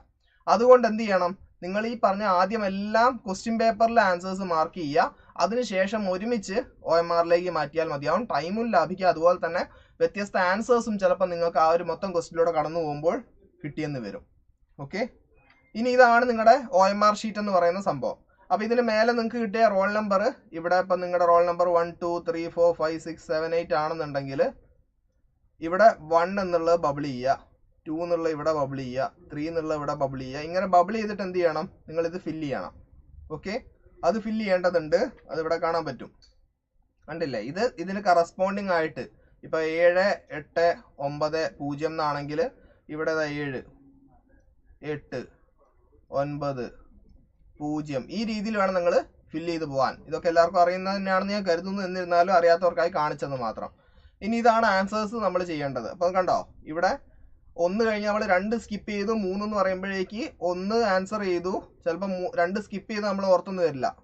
അതുകൊണ്ട് എന്ത് ചെയ്യണം? നിങ്ങൾ ഈ പറഞ്ഞ ആദ്യം എല്ലാം ക്വസ്റ്റ്യൻ പേപ്പറിലെ ആൻസേഴ്സ് മാർക്ക് ചെയ്യുക. അതിനുശേഷം ഒരുമിച്ച് ഒ എം ആറിലേക്ക് മാറ്റിയാൽ മതിയാവും. ടൈമും ലാഭിക്കുക. അതുപോലെ തന്നെ വ്യത്യസ്ത ആൻസേഴ്സും ചിലപ്പോൾ നിങ്ങൾക്ക് ആ ഒരു മൊത്തം ക്വസ്റ്റ്യനിലൂടെ കടന്നു പോകുമ്പോൾ കിട്ടിയെന്ന് വരും. ഓക്കെ ഇനി ഇതാണ് നിങ്ങളുടെ ഒ എം ആർ ഷീറ്റ് എന്ന് പറയുന്ന സംഭവം. അപ്പോൾ ഇതിന് മേലെ നിങ്ങൾക്ക് കിട്ടിയ റോൾ നമ്പർ ഇവിടെ ഇപ്പം നിങ്ങളുടെ roll number one two three four five six seven eight ആണെന്നുണ്ടെങ്കിൽ ഇവിടെ വൺ എന്നുള്ളത് ബബിൾ ചെയ്യുക. ടു എന്നുള്ള ഇവിടെ ബബിൾ ചെയ്യുക. ത്രീ എന്നുള്ള ഇവിടെ ബബിൾ ചെയ്യുക. ഇങ്ങനെ ബബിൾ ചെയ്തിട്ട് എന്ത് ചെയ്യണം? നിങ്ങൾ ഇത് ഫില്ല് ചെയ്യണം. ഓക്കെ അത് ഫില്ല് ചെയ്യേണ്ടതുണ്ട്. അത് ഇവിടെ കാണാൻ പറ്റും. കണ്ടില്ലേ? ഇത് ഇതിന് കറസ്പോണ്ടിങ് ആയിട്ട് ഇപ്പൊ ഏഴ് എട്ട് ഒമ്പത് പൂജ്യം എന്നാണെങ്കിൽ ഇവിടെ ഏഴ് എട്ട് ഒൻപത് പൂജ്യം. ഈ രീതിയിൽ വേണം നിങ്ങൾ ഫില്ല് ചെയ്ത് പോകാൻ ഇതൊക്കെ എല്ലാവർക്കും അറിയുന്നത് തന്നെയാണെന്ന് ഞാൻ കരുതുന്നു. എന്നിരുന്നാലും അറിയാത്തവർക്കായി കാണിച്ചെന്ന് മാത്രം. ഇനി ഇതാണ് ആൻസേഴ്സ് നമ്മൾ ചെയ്യേണ്ടത്. അപ്പോൾ കണ്ടോ? ഇവിടെ ഒന്ന് കഴിഞ്ഞ് നമ്മൾ രണ്ട് സ്കിപ്പ് ചെയ്തു. മൂന്ന് എന്ന് പറയുമ്പോഴേക്ക് ഒന്ന് ആൻസർ ചെയ്തു. ചിലപ്പോൾ രണ്ട് സ്കിപ്പ് ചെയ്ത് നമ്മൾ ഓർത്തൊന്നും വരില്ല.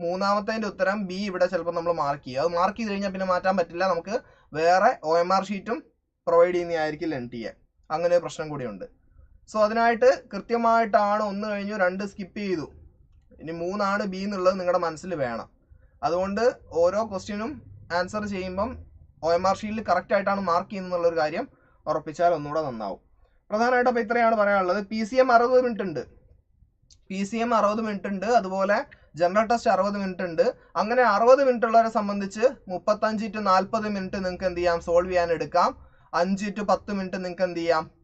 മൂന്നാമത്തതിന്റെ ഉത്തരം ബി ഇവിടെ ചിലപ്പോൾ നമ്മൾ മാർക്ക് ചെയ്യും. അത് മാർക്ക് ചെയ്ത് കഴിഞ്ഞാൽ പിന്നെ മാറ്റാൻ പറ്റില്ല. നമുക്ക് വേറെ ഒ എം ആർ ഷീറ്റും പ്രൊവൈഡ് ചെയ്യുന്നതായിരിക്കും എൻ ടി എ അങ്ങനെ ഒരു പ്രശ്നം കൂടിയുണ്ട്. സോ അതിനായിട്ട് കൃത്യമായിട്ടാണ് ഒന്ന് കഴിഞ്ഞു രണ്ട് സ്കിപ്പ് ചെയ്തു. ഇനി മൂന്നാണ് ബി എന്നുള്ളത് നിങ്ങളുടെ മനസ്സിൽ വേണം. അതുകൊണ്ട് ഓരോ ക്വസ്റ്റ്യനും ആൻസർ ചെയ്യുമ്പം ഒ എം ആർ ഷീറ്റിൽ കറക്റ്റായിട്ടാണ് മാർക്ക് ചെയ്യുന്നതെന്നുള്ളൊരു കാര്യം ഉറപ്പിച്ചാൽ ഒന്നുകൂടെ നന്നാവും. പ്രധാനമായിട്ട് അപ്പോൾ ഇത്രയാണ് പറയാനുള്ളത്. പി സി എം അറുപത് മിനിറ്റ് ഉണ്ട്. പി സി എം അറുപത് മിനിറ്റ് ഉണ്ട്. അതുപോലെ ജനറൽ ടെസ്റ്റ് അറുപത് മിനിറ്റ് ഉണ്ട്. അങ്ങനെ അറുപത് മിനിറ്റ് ഉള്ളവരെ സംബന്ധിച്ച് മുപ്പത്തഞ്ച് ടു നാൽപ്പത് മിനിറ്റ് നിങ്ങൾക്ക് എന്ത് ചെയ്യാം? സോൾവ് ചെയ്യാൻ എടുക്കാം. അഞ്ച് ടു പത്ത് മിനിറ്റ് നിങ്ങൾക്ക് എന്ത് ചെയ്യാം?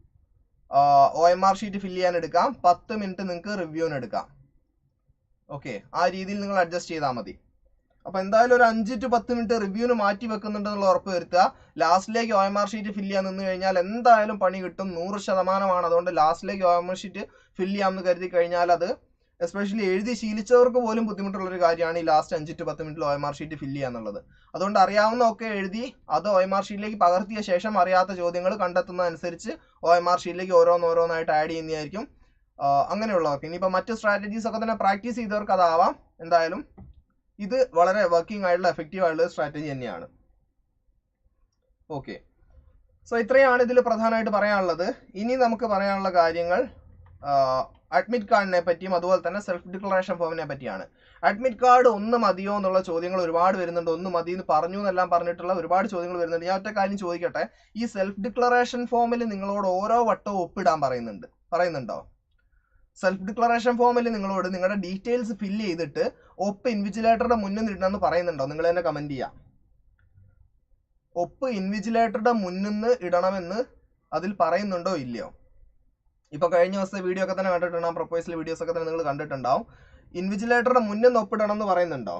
O M R sheet fill ചെയ്യാൻ എടുക്കാം. പത്ത് മിനിറ്റ് നിങ്ങൾക്ക് റിവ്യൂവിന് എടുക്കാം. ഓക്കെ ആ രീതിയിൽ നിങ്ങൾ അഡ്ജസ്റ്റ് ചെയ്താൽ മതി. അപ്പോൾ എന്തായാലും ഒരു അഞ്ച് ടു പത്ത് മിനിറ്റ് റിവ്യൂവിന് മാറ്റി വെക്കുന്നുണ്ടെന്നുള്ള ഉറപ്പ് വരുത്തുക. ലാസ്റ്റിലേക്ക് O M R sheet fill ചെയ്യാൻ നിന്ന് കഴിഞ്ഞാൽ എന്തായാലും പണി കിട്ടും. നൂറ് ശതമാനമാണ്. അതുകൊണ്ട് ലാസ്റ്റിലേക്ക് O M R sheet fill ചെയ്യാമെന്ന് കരുതി കഴിഞ്ഞാൽ അത് എസ്പെഷ്യലി എഴുതി ശീലിച്ചവർക്ക് പോലും ബുദ്ധിമുട്ടുള്ള ഒരു കാര്യമാണ് ഈ ലാസ്റ്റ് അഞ്ച് ടു പത്ത് മിനിറ്റിൽ O M R sheet fill ചെയ്യുക എന്നുള്ളത്. അതുകൊണ്ട് അറിയാവുന്നതൊക്കെ എഴുതി അത് ഒ എം ആർ ഷീറ്റിലേക്ക് പകർത്തിയ ശേഷം അറിയാത്ത ചോദ്യങ്ങൾ കണ്ടെത്തുന്ന അനുസരിച്ച് ഒ എം ആർ ഷീറ്റിലേക്ക് ഓരോന്നോരോന്നായിട്ട് ആഡ് ചെയ്യുന്നതായിരിക്കും. അങ്ങനെയുള്ളവർക്ക് ഇനിയിപ്പോൾ മറ്റ് സ്ട്രാറ്റജീസ് ഒക്കെ തന്നെ പ്രാക്ടീസ് ചെയ്തവർക്ക് അതാവാം. എന്തായാലും ഇത് വളരെ വർക്കിംഗ് ആയിട്ടുള്ള എഫക്റ്റീവ് ആയിട്ടുള്ള സ്ട്രാറ്റജി തന്നെയാണ്. ഓക്കെ സോ ഇത്രയാണ് ഇതിൽ പ്രധാനമായിട്ട് പറയാനുള്ളത്. ഇനി നമുക്ക് പറയാനുള്ള കാര്യങ്ങൾ അഡ്മിറ്റ് കാർഡിനെ പറ്റിയും അതുപോലെ തന്നെ സെൽഫ് ഡിക്ലറേഷൻ ഫോമിനെ പറ്റിയാണ്. അഡ്മിറ്റ് കാർഡ് ഒന്ന് മതിയോ എന്നുള്ള ചോദ്യങ്ങൾ ഒരുപാട് വരുന്നുണ്ട്. ഒന്ന് മതി എന്ന് പറഞ്ഞു എന്നെല്ലാം പറഞ്ഞിട്ടുള്ള ഒരുപാട് ചോദ്യങ്ങൾ വരുന്നുണ്ട്. ഞാൻ ഒറ്റ കാര്യം ചോദിക്കട്ടെ? ഈ സെൽഫ് ഡിക്ലറേഷൻ ഫോമിൽ നിങ്ങളോട് ഓരോ വട്ടവും ഒപ്പിടാൻ പറയുന്നുണ്ട്. പറയുന്നുണ്ടോ? സെൽഫ് ഡിക്ലറേഷൻ ഫോമിൽ നിങ്ങളോട് നിങ്ങളുടെ ഡീറ്റെയിൽസ് ഫില്ല് ചെയ്തിട്ട് ഒപ്പ് ഇൻവിജിലേറ്ററുടെ മുന്നിൽ ഇടണമെന്ന് പറയുന്നുണ്ടോ? നിങ്ങൾ തന്നെ കമന്റ് ചെയ്യാം. ഒപ്പ് ഇൻവിജിലേറ്ററുടെ മുന്നിൽ നിന്ന് ഇടണമെന്ന് അതിൽ പറയുന്നുണ്ടോ ഇല്ലയോ? ഇപ്പൊ കഴിഞ്ഞ ദിവസത്തെ വീഡിയോ ഒക്കെ തന്നെ കണ്ടിട്ടുണ്ടാവും പ്രൊപ്പോസൽ വീഡിയോസ് ഒക്കെ തന്നെ നിങ്ങൾ കണ്ടിട്ടുണ്ടാവും. ഇൻവിജിലേറ്ററുടെ മുന്നേ നിന്ന് ഒപ്പിടണം എന്ന് പറയുന്നുണ്ടോ?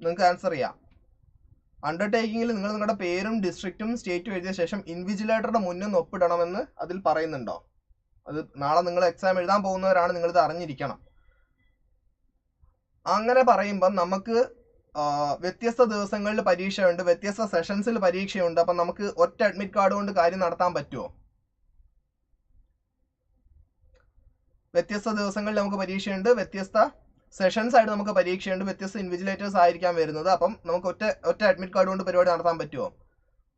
നിങ്ങൾക്ക് ആൻസർ ചെയ്യാം. അണ്ടർടേക്കിങ്ങിൽ നിങ്ങൾ നിങ്ങളുടെ പേരും ഡിസ്ട്രിക്റ്റും സ്റ്റേറ്റും എഴുതിയ ശേഷം ഇൻവിജിലേറ്ററുടെ മുന്നേ നിന്ന് ഒപ്പിടണമെന്ന് അതിൽ പറയുന്നുണ്ടോ? അത് നാളെ നിങ്ങൾ എക്സാം എഴുതാൻ പോകുന്നവരാണ് ഇത് അറിഞ്ഞിരിക്കണം. അങ്ങനെ പറയുമ്പം നമുക്ക് വ്യത്യസ്ത ദിവസങ്ങളിൽ പരീക്ഷയുണ്ട് വ്യത്യസ്ത സെഷൻസിൽ പരീക്ഷയുണ്ട് അപ്പം നമുക്ക് ഒറ്റ അഡ്മിറ്റ് കാർഡ് കൊണ്ട് കാര്യം നടത്താൻ പറ്റുമോ വ്യത്യസ്ത ദിവസങ്ങളിൽ നമുക്ക് പരീക്ഷയുണ്ട്. വ്യത്യസ്ത സെഷൻസ് ആയിട്ട് നമുക്ക് പരീക്ഷയുണ്ട്. വ്യത്യസ്ത ഇൻവിജിലേറ്റേഴ്സ് ആയിരിക്കാം വരുന്നത്. അപ്പം നമുക്ക് ഒറ്റ ഒറ്റ അഡ്മിറ്റ് കാർഡ് കൊണ്ട് പരിപാടി നടത്താൻ പറ്റുമോ?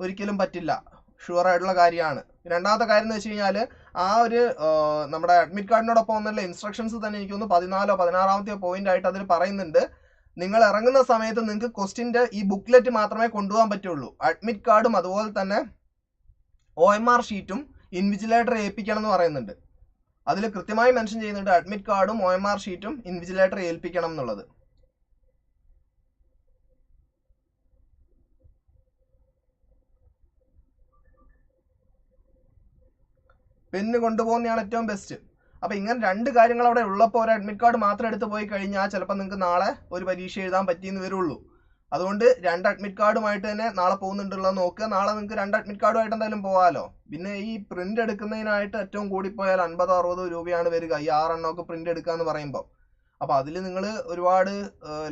ഒരിക്കലും പറ്റില്ല. ഷുവർ ആയിട്ടുള്ള കാര്യമാണ്. രണ്ടാമത്തെ കാര്യം എന്ന് വെച്ച് കഴിഞ്ഞാൽ ആ ഒരു നമ്മുടെ അഡ്മിറ്റ് കാർഡിനോടൊപ്പം വന്നുള്ള ഇൻസ്ട്രക്ഷൻസ് തന്നെ എനിക്ക് തോന്നുന്നു പതിനാലോ പതിനാറാമത്തെ പോയിന്റ് ആയിട്ട് അതിൽ പറയുന്നുണ്ട്. നിങ്ങൾ ഇറങ്ങുന്ന സമയത്ത് നിങ്ങൾക്ക് ക്വസ്റ്റിന്റെ ഈ ബുക്ക്ലെറ്റ് മാത്രമേ കൊണ്ടുപോകാൻ പറ്റുള്ളൂ. അഡ്മിറ്റ് കാർഡും അതുപോലെ തന്നെ ഒ എം ആർ ഷീറ്റും ഇൻവിജിലേറ്റർ ഏൽപ്പിക്കണം എന്ന് പറയുന്നുണ്ട്. അതിൽ കൃത്യമായി മെൻഷൻ ചെയ്യുന്നുണ്ട് അഡ്മിറ്റ് കാർഡും ഒ എം ആർ ഷീറ്റും ഇൻവിജിലേറ്റർ ഏൽപ്പിക്കണം എന്നുള്ളത്. പെന്ന് കൊണ്ടുപോകുന്നതാണ് ഏറ്റവും ബെസ്റ്റ് അപ്പൊ ഇങ്ങനെ രണ്ട് കാര്യങ്ങൾ അവിടെ ഉള്ളപ്പോൾ ഒരു അഡ്മിറ്റ് കാർഡ് മാത്രം എടുത്ത് പോയി കഴിഞ്ഞാൽ ചിലപ്പോൾ നിങ്ങൾക്ക് നാളെ ഒരു പരീക്ഷ എഴുതാൻ പറ്റിയെന്ന് വരുള്ളൂ. അതുകൊണ്ട് രണ്ട് അഡ്മിറ്റ് കാർഡുമായിട്ട് തന്നെ നാളെ പോകുന്നുണ്ടല്ലോ നോക്കുക. നാളെ നിങ്ങൾക്ക് രണ്ട് അഡ്മിറ്റ് കാർഡുമായിട്ട് എന്തായാലും പോകാമല്ലോ പിന്നെ ഈ പ്രിന്റ് എടുക്കുന്നതിനായിട്ട് ഏറ്റവും കൂടി പോയാൽ അൻപത് അറുപത് രൂപയാണ് വരിക. ഈ ആറെണ്ണമൊക്കെ പ്രിന്റ് എടുക്കുക എന്ന് പറയുമ്പോൾ. അപ്പോൾ അതിൽ നിങ്ങൾ ഒരുപാട്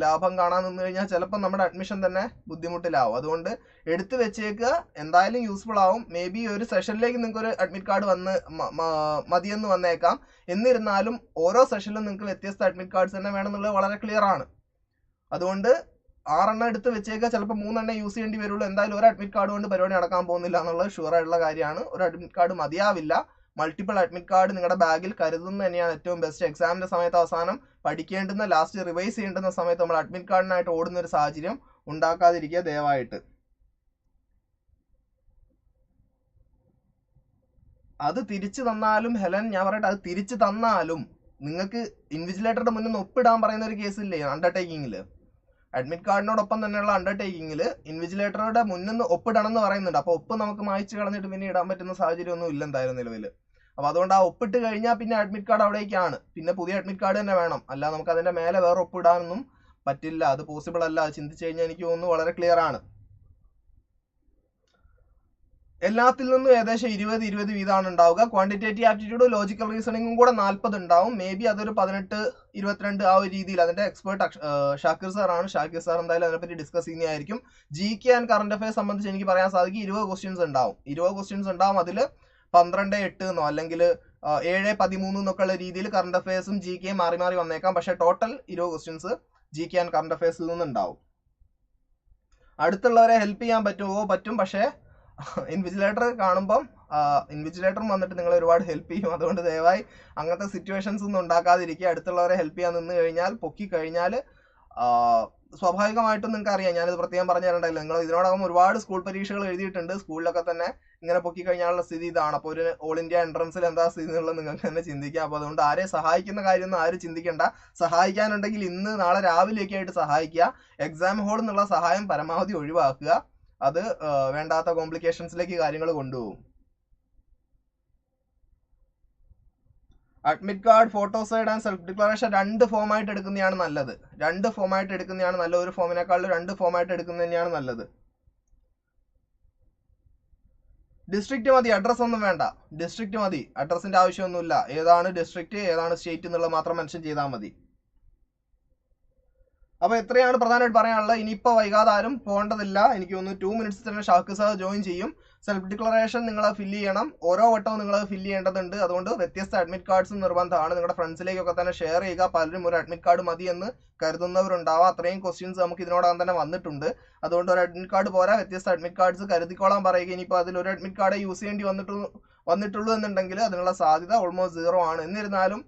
ലാഭം കാണാൻ നിന്ന് കഴിഞ്ഞാൽ ചിലപ്പോൾ നമ്മുടെ അഡ്മിഷൻ തന്നെ ബുദ്ധിമുട്ടിലാവും. അതുകൊണ്ട് എടുത്തു വെച്ചേക്കുക. എന്തായാലും യൂസ്ഫുൾ ആവും. മേ ബി ഒരു സെഷനിലേക്ക് നിങ്ങൾക്ക് ഒരു അഡ്മിറ്റ് കാർഡ് വന്ന് മതിയെന്ന് വന്നേക്കാം. എന്നിരുന്നാലും ഓരോ സെഷനിലും നിങ്ങൾക്ക് വ്യത്യസ്ത അഡ്മിറ്റ് കാർഡ്സ് തന്നെ വേണമെന്നുള്ളത് വളരെ ക്ലിയർ ആണ്. അതുകൊണ്ട് ആറെണ്ണം എടുത്ത് വെച്ചേക്കുക ചിലപ്പോൾ മൂന്നെണ്ണം യൂസ് ചെയ്യേണ്ടി വരുള്ളൂ. എന്തായാലും ഒരു അഡ്മിറ്റ് കാർഡ് കൊണ്ട് പരിപാടി നടക്കാൻ പോകുന്നില്ല എന്നുള്ളത് ഷുവർ ആയിട്ടുള്ള കാര്യമാണ്. ഒരു അഡ്മിറ്റ് കാർഡ് മതിയാവില്ല. മൾട്ടിപ്പിൾ അഡ്മിറ്റ് കാർഡ് നിങ്ങളുടെ ബാഗിൽ കരുതുന്നത് തന്നെയാണ് ഏറ്റവും ബെസ്റ്റ് എക്സാമിന്റെ സമയത്ത് അവസാനം പഠിക്കേണ്ടുന്ന ലാസ്റ്റ് റിവൈസ് ചെയ്യേണ്ടുന്ന സമയത്ത് നമ്മൾ അഡ്മിറ്റ് കാർഡിനായിട്ട് ഓടുന്ന ഒരു സാഹചര്യം ഉണ്ടാക്കാതിരിക്കുക ദയവായിട്ട്. അത് തിരിച്ചു തന്നാലും ഹെലൻ ഞാൻ പറയട്ടെ അത് തിരിച്ചു തന്നാലും നിങ്ങൾക്ക് ഇൻവിജിലേറ്ററുടെ മുന്നിൽ നിന്ന് ഒപ്പിടാൻ പറയുന്ന ഒരു കേസില്ലേ അണ്ടർടേക്കിങ്ങിൽ അഡ്മിറ്റ് കാർഡിനോടൊപ്പം തന്നെയുള്ള അണ്ടർടേക്കിങ്ങിൽ ഇൻവിജിലേറ്ററുടെ മുന്നിൽ നിന്ന് ഒപ്പിടണം എന്ന് പറയുന്നുണ്ട്. അപ്പോൾ ഒപ്പ് നമുക്ക് മായ്ച്ചു കളഞ്ഞിട്ട് പിന്നെ ഇടാൻ പറ്റുന്ന സാഹചര്യം ഒന്നും ഇല്ല എന്തായാലും നിലവിൽ അപ്പോൾ അതുകൊണ്ട് ആ ഒപ്പിട്ട് കഴിഞ്ഞാൽ പിന്നെ അഡ്മിറ്റ് കാർഡ് അവിടേക്കാണ്. പിന്നെ പുതിയ അഡ്മിറ്റ് കാർഡ് തന്നെ വേണം. അല്ല നമുക്ക് അതിന്റെ മേലെ വേറെ ഒപ്പിടാനൊന്നും പറ്റില്ല. അത് പോസിബിൾ അല്ല. ചിന്തിച്ചു കഴിഞ്ഞാൽ എനിക്ക് തോന്നുന്നു വളരെ ക്ലിയർ ആണ്. എല്ലാത്തിൽ നിന്നും ഏകദേശം ഇരുപത് ഇരുപത് വീതമാണ് ഉണ്ടാവുക. ക്വാണ്ടിറ്റേറ്റീവ് ആപ്റ്റിറ്റ്യൂഡ് ലോജിക്കൽ റീസണിങ്ങും കൂടെ നാൽപ്പത് ഉണ്ടാവും. മേ ബി അതൊരു പതിനെട്ട് ഇരുപത്തിരണ്ട് ആ ഒരു രീതിയിൽ. അതിന്റെ എക്സ്പേർട്ട് ഷാക്കിർ സാർ ആണ്. ഷാക്കിർ സാർ എന്തായാലും അതിനെപ്പറ്റി ഡിസ്കസ് ചെയ്യുന്നതായിരിക്കും. G K and current affairs സംബന്ധിച്ച് എനിക്ക് പറയാൻ സാധിക്കും ഇരുപത് ക്വസ്റ്റ്യൻസ് ഉണ്ടാവും. ഇരുപത് ക്വസ്റ്റ്യൻസ് ഉണ്ടാവും. അതിൽ പന്ത്രണ്ട് എട്ട് എന്നോ അല്ലെങ്കിൽ ഏഴ് പതിമൂന്ന് എന്നൊക്കെ ഉള്ള രീതിയിൽ കറണ്ട് അഫയേഴ്സും ജി കെ മാറി മാറി വന്നേക്കാം. പക്ഷേ ടോട്ടൽ ഇരുപത് questions G K and current അഫയേഴ്സിൽ നിന്നുണ്ടാവും. അടുത്തുള്ളവരെ ഹെൽപ്പ് ചെയ്യാൻ പറ്റുമോ പറ്റും. പക്ഷേ ഇൻവിജിലേറ്റർ കാണുമ്പം ഇൻവിജിലേറ്ററും വന്നിട്ട് നിങ്ങളെ ഒരുപാട് ഹെൽപ്പ് ചെയ്യും. അതുകൊണ്ട് ദയവായി അങ്ങനത്തെ സിറ്റുവേഷൻസ് ഒന്നും ഉണ്ടാക്കാതിരിക്കുക. അടുത്തുള്ളവരെ ഹെൽപ്പ് ചെയ്യാൻ നിന്ന് കഴിഞ്ഞാൽ പൊക്കി കഴിഞ്ഞാൽ സ്വാഭാവികമായിട്ടും നിങ്ങൾക്ക് അറിയാം. ഞാനിത് പ്രത്യേകം പറഞ്ഞു തരണ്ടല്ലോ നിങ്ങൾ ഇതിനോടകം ഒരുപാട് സ്കൂൾ പരീക്ഷകൾ എഴുതിയിട്ടുണ്ട്. സ്കൂളിലൊക്കെ തന്നെ ഇങ്ങനെ പൊക്കി കഴിഞ്ഞാലുള്ള സ്ഥിതി ഇതാണ്. അപ്പോൾ ഒരു ഓൾ ഇന്ത്യ എൻട്രൻസിൽ എന്താ സ്ഥിതി എന്നുള്ളത് നിങ്ങൾക്ക് തന്നെ ചിന്തിക്കാം. അപ്പോൾ അതുകൊണ്ട് ആരെ സഹായിക്കുന്ന കാര്യമൊന്നും ആരും ചിന്തിക്കേണ്ട. സഹായിക്കാനുണ്ടെങ്കിൽ ഇന്ന് നാളെ രാവിലെയൊക്കെ ആയിട്ട് സഹായിക്കുക. എക്സാം ഹോൾ എന്നുള്ള സഹായം പരമാവധി ഒഴിവാക്കുക. അത് വേണ്ടാത്ത കോംപ്ലിക്കേഷൻസിലേക്ക് കാര്യങ്ങൾ കൊണ്ടുപോകും. Admit card photo side and self declaration രണ്ട് ഫോമായിട്ട് എടുക്കുന്നതാണ് നല്ലത്. രണ്ട് ഫോമായിട്ട് എടുക്കുന്നതാണ് നല്ല ഒരു ഫോമിനേക്കാളും രണ്ട് ഫോമായിട്ട് എടുക്കുന്നത് തന്നെയാണ് നല്ലത്. ഡിസ്ട്രിക്റ്റ് മതി അഡ്രസ് ഒന്നും വേണ്ട. ഡിസ്ട്രിക്റ്റ് മതി അഡ്രസ്സിന്റെ ആവശ്യമൊന്നുമില്ല. ഏതാണ് ഡിസ്ട്രിക്റ്റ് ഏതാണ് സ്റ്റേറ്റ് എന്നുള്ളത് മാത്രം മെൻഷൻ ചെയ്താൽ മതി. അപ്പൊ എത്രയാണ് പ്രധാനമായിട്ട് പറയാനുള്ളത്. ഇനിയിപ്പോ വൈകാതെ ആരും പോകേണ്ടതില്ല. എനിക്ക് തോന്നുന്നു ടു മിനിറ്റ്സ് തന്നെ ഷാക്ക് സാർ ജോയിൻ ചെയ്യും. സെൽഫ് ഡിക്ലറേഷൻ നിങ്ങൾ ഫില്ല് ചെയ്യണം. ഓരോ വട്ടവും നിങ്ങൾ ഫില്ല് ചെയ്യേണ്ടതുണ്ട്. അതുകൊണ്ട് വ്യത്യസ്ത അഡ്മിറ്റ് കാർഡ്സ് നിർബന്ധമാണ്. നിങ്ങളുടെ ഫ്രണ്ട്സിലേക്കൊക്കെ തന്നെ ഷെയർ ചെയ്യുക. പലരും ഒരു അഡ്മിറ്റ് കാർഡ് മതി എന്ന് കരുതുന്നവരുണ്ടാവാം. അത്രയും ക്വസ്റ്റ്യൻസ് നമുക്ക് ഇതിനോടകം തന്നെ വന്നിട്ടുണ്ട്. അതുകൊണ്ട് ഒരു അഡ്മിറ്റ് കാർഡ് പോരാ. വ്യത്യസ്ത അഡ്മിറ്റ് കാർഡ്സ് കരുതിക്കോളാൻ പറയുക. ഇനിയിപ്പോൾ അതിൽ ഒരു അഡ്മിറ്റ് കാർഡ് യൂസ് ചെയ്യേണ്ടി വന്നിട്ട് വന്നിട്ടുള്ളൂ എന്നുണ്ടെങ്കിൽ അതിനുള്ള സാധ്യത ഓൾമോസ്റ്റ് സീറോ ആണ്. എന്നിരുന്നാലും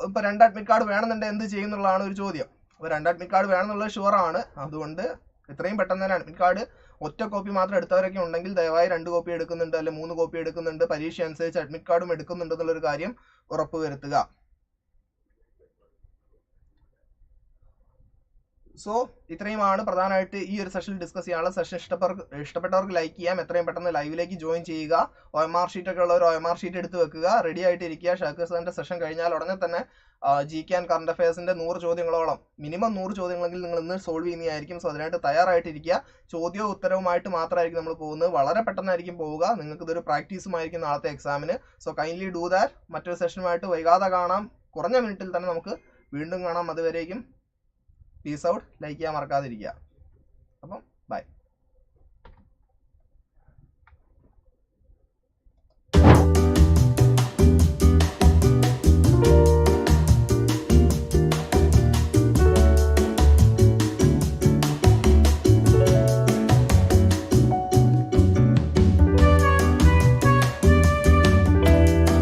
ഇപ്പൊ രണ്ട് അഡ്മിറ്റ് കാർഡ് വേണമെന്നുണ്ടെങ്കിൽ എന്ത് ചെയ്യുന്നുള്ളതാണ് ഒരു ചോദ്യം. അപ്പോൾ രണ്ട് അഡ്മിറ്റ് കാർഡ് വേണമെന്നുള്ളത് ഷുവറാണ് അതുകൊണ്ട് എത്രയും പെട്ടെന്ന് തന്നെ അഡ്മിറ്റ് കാർഡ് ഒറ്റ കോപ്പി മാത്രം എടുത്തവരൊക്കെ ഉണ്ടെങ്കിൽ ദയവായി രണ്ട് കോപ്പി എടുക്കുന്നുണ്ട് അല്ലെങ്കിൽ മൂന്ന് കോപ്പി എടുക്കുന്നുണ്ട് പരീക്ഷ അനുസരിച്ച് അഡ്മിറ്റ് കാർഡും എടുക്കുന്നുണ്ട് എന്നുള്ളൊരു കാര്യം ഉറപ്പുവരുത്തുക സോ ഇത്രയുമാണ് പ്രധാനമായിട്ട് ഈ ഒരു സെഷനിൽ ഡിസ്കസ് ചെയ്യാനുള്ള സെഷൻ ഇഷ്ടപ്പെട്ടവർക്ക് ഇഷ്ടപ്പെട്ടവർക്ക് ലൈക്ക് ചെയ്യാം. എത്രയും പെട്ടെന്ന് ലൈവിലേക്ക് ജോയിൻ ചെയ്യുക. ഒ എം ആർ ഷീറ്റ് ഒക്കെ ഉള്ളവർ ഒ എം ആർ ഷീറ്റ് എടുത്ത് വെക്കുക. റെഡി ആയിട്ട് ഇരിക്കുക ഷാക്കർ സാറിന്റെ സെഷൻ കഴിഞ്ഞാൽ ഉടനെ തന്നെ ജി കെ ആൻഡ് കറണ്ട് അഫയേഴ്സിന്റെ നൂറ് ചോദ്യങ്ങളോളം മിനിമം നൂറ് ചോദ്യങ്ങളെങ്കിൽ നിങ്ങൾ ഇന്ന് സോൾവ് ചെയ്യുന്നതായിരിക്കും. സോ അതിനായിട്ട് തയ്യാറായിട്ടിരിക്കുക. ചോദ്യവും ഉത്തരവുമായിട്ട് മാത്രമായിരിക്കും നമ്മൾ പോകുന്നത്. വളരെ പെട്ടെന്നായിരിക്കും പോവുക. നിങ്ങൾക്ക് ഇതൊരു പ്രാക്ടീസുമായിരിക്കും നാളത്തെ എക്സാമിന് സോ കൈൻഡ്ലി ഡൂ ദാറ്റ് മറ്റൊരു സെഷനുമായിട്ട് വൈകാതെ കാണാം. കുറഞ്ഞ മിനിറ്റിൽ തന്നെ നമുക്ക് വീണ്ടും കാണാം. അതുവരേക്കും പീസ് ഔട്ട് ലൈക്ക് ചെയ്യാൻ മറക്കാതിരിക്കുക. അപ്പം ബൈ